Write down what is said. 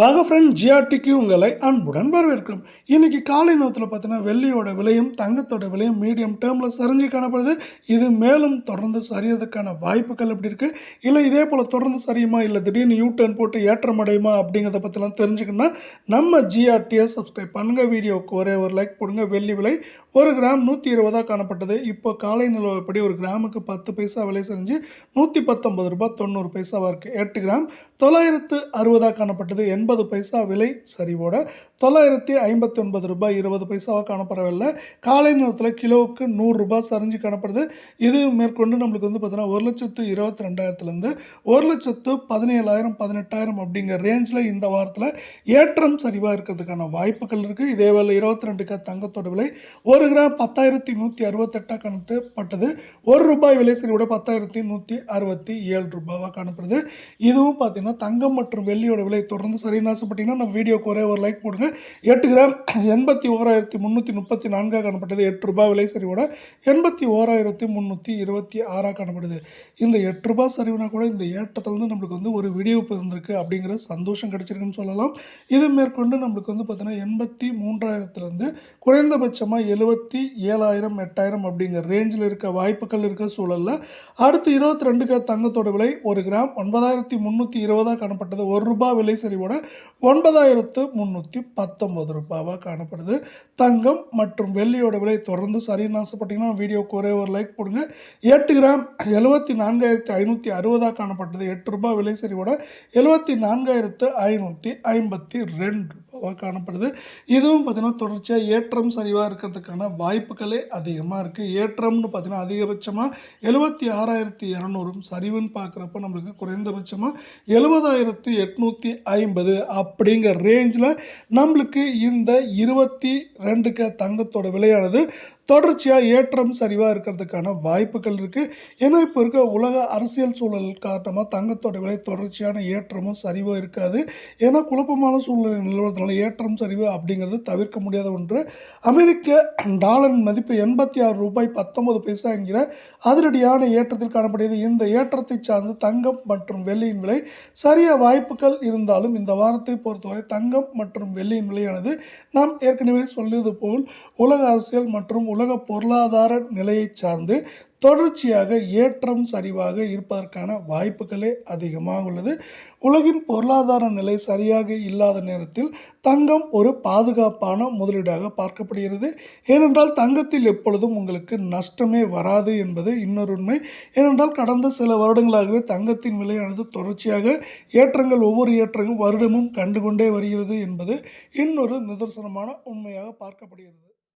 வாங்க ஃப்ரெண்ட் ஜிஆர்டிக்கு உங்களை அன்புடன் வரவேற்கிறோம். இன்னைக்கு காலை நேரத்தில் பார்த்தீங்கன்னா வெள்ளியோட விலையும் தங்கத்தோட விலையும் மீடியம் டேர்மில் சரிஞ்சு காணப்படுது. இது மேலும் தொடர்ந்து சரியறதுக்கான வாய்ப்புகள் எப்படி இருக்குது இல்லை இதே போல் தொடர்ந்து சரியுமா? இல்லை திடீர்னு யூ டர்ன் போட்டு ஏற்றம் அடையுமா? அப்படிங்கிறத பற்றிலாம் தெரிஞ்சுக்கணும்னா நம்ம ஜிஆர்டியை சப்ஸ்கிரைப் பண்ணுங்கள் வீடியோவுக்கு ஒரே ஒரு லைக் போடுங்க. வெள்ளி விலை ஒரு கிராம் நூற்றி இருபதாக காணப்பட்டது. இப்போ காலை நிலவரப்படி ஒரு கிராமுக்கு பத்து பைசா விலை செஞ்சு நூற்றி பத்தொன்பது ரூபாய் தொண்ணூறு பைசாவாக இருக்குது எட்டு கிராம் தொள்ளாயிரத்து அறுபதாக காணப்பட்டது. எண்பது பைசா விலை சரிவோட தொள்ளாயிரத்தி ஐம்பத்தி ஒன்பது ரூபாய் இருபது பைசாவாக காணப்படவில்லை. காலை நேரத்தில் கிலோவுக்கு நூறுரூபா சரிஞ்சு காணப்படுது. இது மேற்கொண்டு நம்மளுக்கு வந்து பார்த்தீங்கன்னா ஒரு லட்சத்து இருபத்தி ரெண்டாயிரத்துலேருந்து ஒரு லட்சத்து பதினேழாயிரம் பதினெட்டாயிரம் அப்படிங்கிற ரேஞ்சில் இந்த வாரத்தில் ஏற்றம் சரிவாக இருக்கிறதுக்கான வாய்ப்புகள் இருக்குது இதே வேலை இருபத்தி ரெண்டுக்கு தங்கத்தோட விலை ஒரு ஒரு கிராம் பத்தாயிரத்தி நூற்றி அறுபத்தெட்டாக காணப்பட்டது. ஒரு ரூபாய் விலை சரிவோட பத்தாயிரத்தி நூற்றி அறுபத்தி ஏழு ரூபாவாக காணப்படுது. இதுவும் பார்த்தீங்கன்னா தங்கம் மற்றும் வெள்ளியோட விலை தொடர்ந்து சரின்னு ஆசைப்பட்டீங்கன்னா நம்ம வீடியோக்கு ஒரே ஒரு லைக் போடுங்க. எட்டு கிராம் எண்பத்தி ஓராயிரத்தி முந்நூற்றி முப்பத்தி நான்காக காணப்பட்டது. எட்டு ரூபாய் விலை சரிவோட எண்பத்தி ஓராயிரத்தி முந்நூற்றி இருபத்தி ஆறாக காணப்படுது. இந்த எட்டு ரூபாய் சரிவுனா கூட இந்த ஏற்றத்துலேருந்து நம்மளுக்கு வந்து ஒரு விடிவு பிறந்திருக்கு அப்படிங்கிற சந்தோஷம் கிடைச்சிருக்குன்னு சொல்லலாம். இது மேற்கொண்டு நம்மளுக்கு வந்து பார்த்தீங்கன்னா எண்பத்தி மூன்றாயிரத்துலேருந்து குறைந்தபட்சமாக எழுபது இருபத்தி ஏழாயிரம் எட்டாயிரம் அப்படிங்கிற ரேஞ்சில் இருக்க வாய்ப்புகள் இருக்க சூழலில் அடுத்து இருபத்தி ரெண்டுக்கு தங்கத்தோட விலை ஒரு கிராம் ஒன்பதாயிரத்தி முந்நூற்றி இருபதாக காணப்பட்டது. ஒரு ரூபாய் விலை சரிவோட ஒன்பதாயிரத்து முந்நூற்றி பத்தொம்பது ரூபாவாக காணப்படுது. தங்கம் மற்றும் வெள்ளியோட விலை தொடர்ந்து சரின்னு ஆசைப்பட்டீங்கன்னா வீடியோக்கு ஒரே ஒரு லைக் போடுங்க. எட்டு கிராம் எழுபத்தி நான்காயிரத்தி ஐநூற்றி அறுபதாக காணப்பட்டது. எட்டு ரூபாய் விலை சரிவோட எழுபத்தி நான்காயிரத்து ஐநூற்றி ஐம்பத்தி ரெண்டு ரூபாவாக காணப்படுது. இதுவும் பார்த்தீங்கன்னா தொடர்ச்சியாக ஏற்றம் சரிவாக இருக்கிறதுக்கான வாய்ப்புகளே அதிகமாக இருக்குது ஏற்றம்னு பார்த்தீங்கன்னா அதிகபட்சமாக எழுபத்தி ஆறாயிரத்தி இரநூறும் சரிவுன்னு பார்க்குறப்ப நம்மளுக்கு குறைந்தபட்சமாக எழுபதாயிரத்து எட்நூற்றி ஐம்பது அப்படிங்கிற ரேஞ்சில் நம்மளுக்கு இந்த இருபத்தி ரெண்டுக்கு தங்கத்தோட விலையானது தொடர்ச்சியாக ஏற்றம் சரிவாக இருக்கிறதுக்கான வாய்ப்புகள் இருக்குது ஏன்னா இப்போ இருக்க உலக அரசியல் சூழல் காரணமாக தங்கத்தோட விலை தொடர்ச்சியான ஏற்றமும் சரிவும் இருக்காது. ஏன்னா குழப்பமான சூழ்நிலை நிலவரத்தினால ஏற்றம் சரிவு அப்படிங்கிறது தவிர்க்க முடியாத ஒன்று. அமெரிக்க டாலரின் மதிப்பு எண்பத்தி ஆறு ரூபாய் பத்தொன்பது பைசா என்கிற அதிரடியான ஏற்றத்தில் காணப்படுகிறது. இந்த ஏற்றத்தை சார்ந்து தங்கம் மற்றும் வெள்ளியின் விலை சரிய வாய்ப்புகள் இருந்தாலும் இந்த வாரத்தை பொறுத்தவரை தங்கம் மற்றும் வெள்ளியின் விலையானது நாம் ஏற்கனவே சொல்லியது போல் உலக அரசியல் மற்றும் உலக பொருளாதார நிலையை சார்ந்து தொடர்ச்சியாக ஏற்றம் சரிவாக இருப்பதற்கான வாய்ப்புகளே அதிகமாக உள்ளது. உலகின் பொருளாதார நிலை சரியாக இல்லாத நேரத்தில் தங்கம் ஒரு பாதுகாப்பான முதலீடாக பார்க்கப்படுகிறது. ஏனென்றால் தங்கத்தில் எப்பொழுதும் உங்களுக்கு நஷ்டமே வராது என்பது இன்னொரு உண்மை. ஏனென்றால் கடந்த சில வருடங்களாகவே தங்கத்தின் விலையானது தொடர்ச்சியாக ஏற்றங்கள் ஒவ்வொரு ஏற்றமும் வருடமும் கண்டுகொண்டே வருகிறது என்பது இன்னொரு நிதர்சனமான உண்மையாக பார்க்கப்படுகிறது.